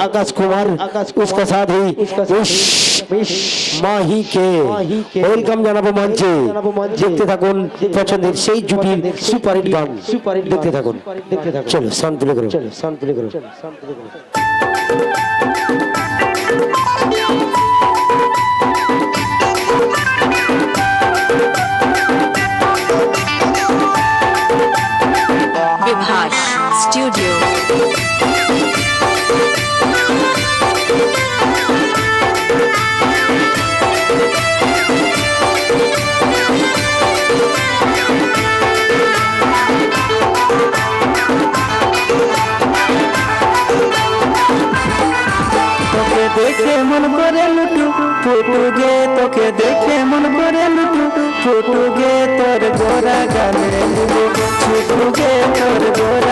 आकाश कुमार उसका साथ ही उस মাহি কে ওয়েলকাম জানাবো মঞ্চে দেখতে থাকুন পছন্দের সেই জুটির সুপারহিট গান দেখতে থাকুন দেখতে থাকুন চলো সান তুলে করো চলো সান তুলে করো Vibhash মন করে লুটু, ফুটু গে তোকে দেখে মন করে লুটু, ফুটু গে তোর গোরা গালে ফুটু গে তোর গোরা